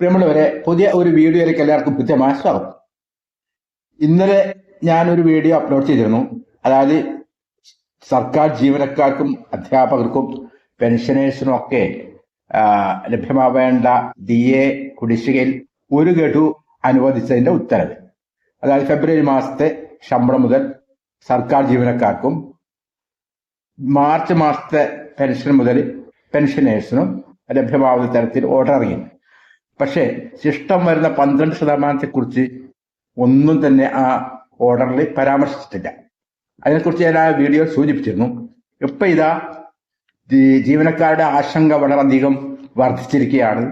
പ്രിയമുള്ളവരെ പുതിയ ഒരു വീഡിയോയിലേക്ക് എല്ലാവർക്കും കൃത്യമായ സ്വാഗതം. ഇന്നലെ ഞാൻ ഒരു വീഡിയോ അപ്ലോഡ് ചെയ്തിരുന്നു. അതായത് സർക്കാർ ജീവനക്കാർക്കും അധ്യാപകർക്കും പെൻഷനേഴ്സിനും ഒക്കെ ലഭ്യമാവേണ്ട ഡി എ കുടിശ്ശികയിൽ ഒരു ഗഡു അനുവദിച്ചതിന്റെ ഉത്തരവ്. അതായത് ഫെബ്രുവരി മാസത്തെ ശമ്പളം മുതൽ സർക്കാർ ജീവനക്കാർക്കും മാർച്ച് മാസത്തെ പെൻഷൻ മുതൽ പെൻഷനേഴ്സിനും ലഭ്യമാവുന്ന തരത്തിൽ ഓർഡർ ഇറങ്ങി പക്ഷേ ശിഷ്ടം വരുന്ന പന്ത്രണ്ട് ശതമാനത്തെക്കുറിച്ച് ഒന്നും തന്നെ ആ ഓർഡറിൽ പരാമർശിച്ചിട്ടില്ല. അതിനെക്കുറിച്ച് ഞാൻ ആ വീഡിയോ സൂചിപ്പിച്ചിരുന്നു. ഇപ്പൊ ഇതാ ജീവനക്കാരുടെ ആശങ്ക വളരെയധികം വർദ്ധിച്ചിരിക്കുകയാണ്.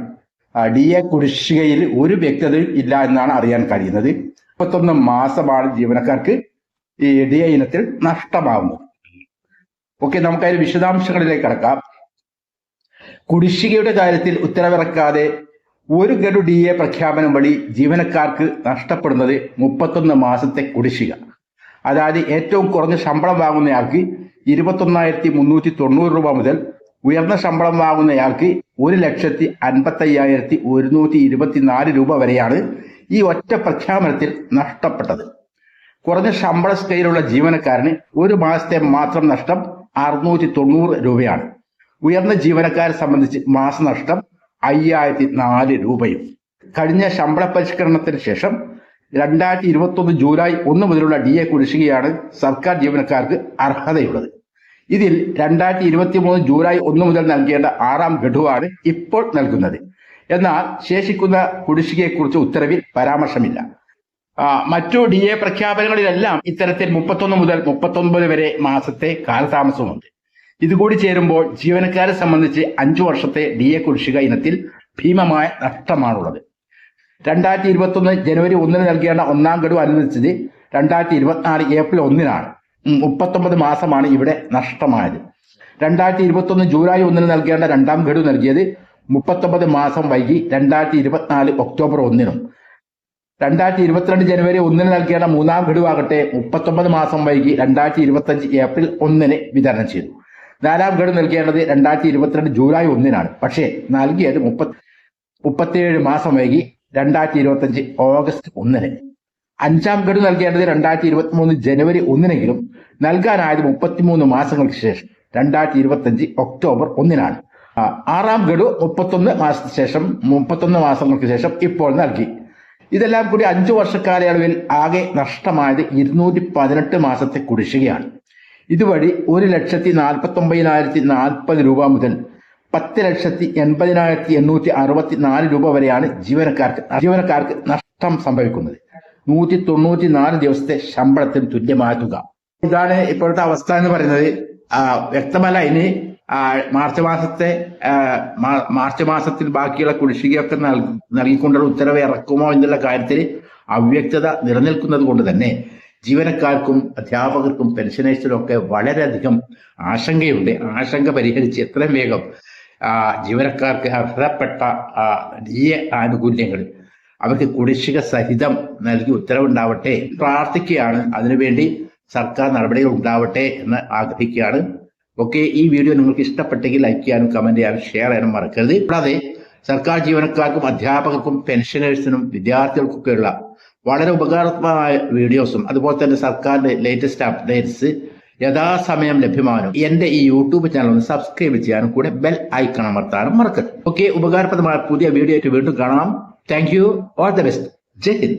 ഡി എ കുടിശ്ശികയിൽ ഒരു വ്യക്തതയും ഇല്ല എന്നാണ് അറിയാൻ കഴിയുന്നത്. മുപ്പത്തൊന്ന് മാസമാണ് ജീവനക്കാർക്ക് ഈ ഡി എ ഇനത്തിൽ നഷ്ടമാവുന്നത്. ഓക്കെ നമുക്ക് വിശദാംശങ്ങളിലേക്ക് കടക്കാം. കുടിശ്ശികയുടെ കാര്യത്തിൽ ഉത്തരവിറക്കാതെ ഒരു ഗഡു ഡി എ പ്രഖ്യാപനം വഴി ജീവനക്കാർക്ക് നഷ്ടപ്പെടുന്നത് മുപ്പത്തൊന്ന് മാസത്തെ കുടിശ്ശിക. അതായത് ഏറ്റവും കുറഞ്ഞ ശമ്പളം വാങ്ങുന്നയാൾക്ക് ഇരുപത്തൊന്നായിരത്തി മുന്നൂറ്റി തൊണ്ണൂറ് രൂപ മുതൽ ഉയർന്ന ശമ്പളം വാങ്ങുന്നയാൾക്ക് ഒരു ലക്ഷത്തി അൻപത്തി അയ്യായിരത്തി ഒരുന്നൂറ്റി ഇരുപത്തിനാല് രൂപ വരെയാണ് ഈ ഒറ്റ പ്രഖ്യാപനത്തിൽ നഷ്ടപ്പെട്ടത്. കുറഞ്ഞ ശമ്പള സ്കെയിലുള്ള ജീവനക്കാരന് ഒരു മാസത്തെ മാത്രം നഷ്ടം അറുന്നൂറ്റി തൊണ്ണൂറ് രൂപയാണ്. ഉയർന്ന ജീവനക്കാരെ സംബന്ധിച്ച് മാസനഷ്ടം അയ്യായിരത്തി നാല് രൂപയും. കഴിഞ്ഞ ശമ്പള പരിഷ്കരണത്തിന് ശേഷം രണ്ടായിരത്തി ഇരുപത്തി ഒന്ന് ജൂലൈ ഒന്ന് മുതലുള്ള ഡി എ കുടിശ്ശികയാണ് സർക്കാർ ജീവനക്കാർക്ക് അർഹതയുള്ളത്. ഇതിൽ രണ്ടായിരത്തി ഇരുപത്തി മൂന്ന് ജൂലൈ ഒന്ന് മുതൽ നൽകേണ്ട ആറാം ഗഡുവാണ് ഇപ്പോൾ നൽകുന്നത്. എന്നാൽ ശേഷിക്കുന്ന കുടിശ്ശികയെക്കുറിച്ച് ഉത്തരവിൽ പരാമർശമില്ല. മറ്റു ഡി എ പ്രഖ്യാപനങ്ങളിലെല്ലാം ഇത്തരത്തിൽ മുപ്പത്തൊന്ന് മുതൽ മുപ്പത്തൊൻപത് വരെ മാസത്തെ കാലതാമസമുണ്ട്. ഇതുകൂടി ചേരുമ്പോൾ ജീവനക്കാരെ സംബന്ധിച്ച് അഞ്ചു വർഷത്തെ ഡി എ കുടിശ്ശിക ഇനത്തിൽ ഭീമമായ നഷ്ടമാണുള്ളത്. രണ്ടായിരത്തി ഇരുപത്തൊന്ന് ജനുവരി ഒന്നിന് നൽകേണ്ട ഒന്നാം ഗഡു അനുവദിച്ചത് രണ്ടായിരത്തി ഇരുപത്തിനാല് ഏപ്രിൽ ഒന്നിനാണ്. മുപ്പത്തൊമ്പത് മാസമാണ് ഇവിടെ നഷ്ടമായത്. രണ്ടായിരത്തി ഇരുപത്തൊന്ന് ജൂലൈ ഒന്നിന് നൽകേണ്ട രണ്ടാം ഗഡു നൽകിയത് മുപ്പത്തൊമ്പത് മാസം വൈകി രണ്ടായിരത്തി ഇരുപത്തിനാല് ഒക്ടോബർ ഒന്നിനും. രണ്ടായിരത്തി ഇരുപത്തിരണ്ട് ജനുവരി ഒന്നിന് നൽകേണ്ട മൂന്നാം ഗഡുവാകട്ടെ മുപ്പത്തൊമ്പത് മാസം വൈകി രണ്ടായിരത്തി ഇരുപത്തഞ്ച് ഏപ്രിൽ ഒന്നിന് വിതരണം ചെയ്തു. നാലാം ഗഡു നൽകേണ്ടത് രണ്ടായിരത്തി ഇരുപത്തിരണ്ട് ജൂലൈ ഒന്നിനാണ്. പക്ഷേ നൽകിയത് മുപ്പത്തി മുപ്പത്തിയേഴ് മാസം വൈകി രണ്ടായിരത്തി ഇരുപത്തഞ്ച് ഓഗസ്റ്റ് ഒന്നിന്. അഞ്ചാം ഗഡു നൽകേണ്ടത് രണ്ടായിരത്തി ഇരുപത്തി മൂന്ന് ജനുവരി ഒന്നിനെങ്കിലും നൽകാനായത് മുപ്പത്തിമൂന്ന് മാസങ്ങൾക്ക് ശേഷം രണ്ടായിരത്തി ഇരുപത്തഞ്ച് ഒക്ടോബർ ഒന്നിനാണ്. ആറാം ഗഡു മുപ്പത്തൊന്ന് മാസത്തിന് ശേഷം മുപ്പത്തൊന്ന് മാസങ്ങൾക്ക് ശേഷം ഇപ്പോൾ നൽകി. ഇതെല്ലാം കൂടി അഞ്ചു വർഷക്കാലയളവിൽ ആകെ നഷ്ടമായത് ഇരുന്നൂറ്റി പതിനെട്ട് മാസത്തെ കുടിശ്ശികയാണ്. ഇതുവഴി ഒരു ലക്ഷത്തി നാൽപ്പത്തി ഒമ്പതിനായിരത്തി നാൽപ്പത് രൂപ മുതൽ പത്ത് ലക്ഷത്തി എൺപതിനായിരത്തി എണ്ണൂറ്റി അറുപത്തി നാല് രൂപ വരെയാണ് ജീവനക്കാർക്ക് ജീവനക്കാർക്ക് നഷ്ടം സംഭവിക്കുന്നത്. നൂറ്റി തൊണ്ണൂറ്റി നാല് ദിവസത്തെ ശമ്പളത്തിന് തുല്യമായ തുക. ഇതാണ് ഇപ്പോഴത്തെ അവസ്ഥ എന്ന് പറയുന്നത്. വ്യക്തമല്ല ഇനി മാർച്ച് മാസത്തെ മാർച്ച് മാസത്തിൽ ബാക്കിയുള്ള കുടിശ്ശികയൊക്കെ നൽകി നൽകിക്കൊണ്ടുള്ള ഉത്തരവ് ഇറക്കുമോ എന്നുള്ള കാര്യത്തിൽ അവ്യക്തത നിലനിൽക്കുന്നത് കൊണ്ട് തന്നെ ജീവനക്കാർക്കും അധ്യാപകർക്കും പെൻഷനേഴ്സിനും ഒക്കെ വളരെയധികം ആശങ്കയുണ്ട്. ആശങ്ക പരിഹരിച്ച് എത്രയും വേഗം ആ, ജീവനക്കാർക്ക് അർഹതപ്പെട്ട ഡി എ ആനുകൂല്യങ്ങൾ അവർക്ക് കുടിശ്ശിക സഹിതം നൽകി ഉത്തരവുണ്ടാവട്ടെ പ്രാർത്ഥിക്കുകയാണ്. അതിനുവേണ്ടി സർക്കാർ നടപടികൾ ഉണ്ടാവട്ടെ എന്ന് ആഗ്രഹിക്കുകയാണ്. ഓക്കെ ഈ വീഡിയോ നിങ്ങൾക്ക് ഇഷ്ടപ്പെട്ടെങ്കിൽ ലൈക്ക് ചെയ്യാനും കമന്റ് ചെയ്യാനും ഷെയർ ചെയ്യാനും മറക്കരുത്. കൂടാതെ സർക്കാർ ജീവനക്കാർക്കും അധ്യാപകർക്കും പെൻഷനേഴ്സിനും വിദ്യാർത്ഥികൾക്കൊക്കെയുള്ള വളരെ ഉപകാരപ്രദമായ വീഡിയോസും അതുപോലെ തന്നെ സർക്കാരിന്റെ ലേറ്റസ്റ്റ് അപ്ഡേറ്റ്സ് യഥാസമയം ലഭ്യമാകാനും എന്റെ ഈ യൂട്യൂബ് ചാനൽ ഒന്ന് സബ്സ്ക്രൈബ് ചെയ്യാനും കൂടെ ബെൽ ഐക്കൺ അമർത്താനും മറക്കരുത്. ഓക്കെ ഉപകാരപ്രദമായ പുതിയ വീഡിയോ വീണ്ടും കാണാം. Thank you all the best Jai Hind.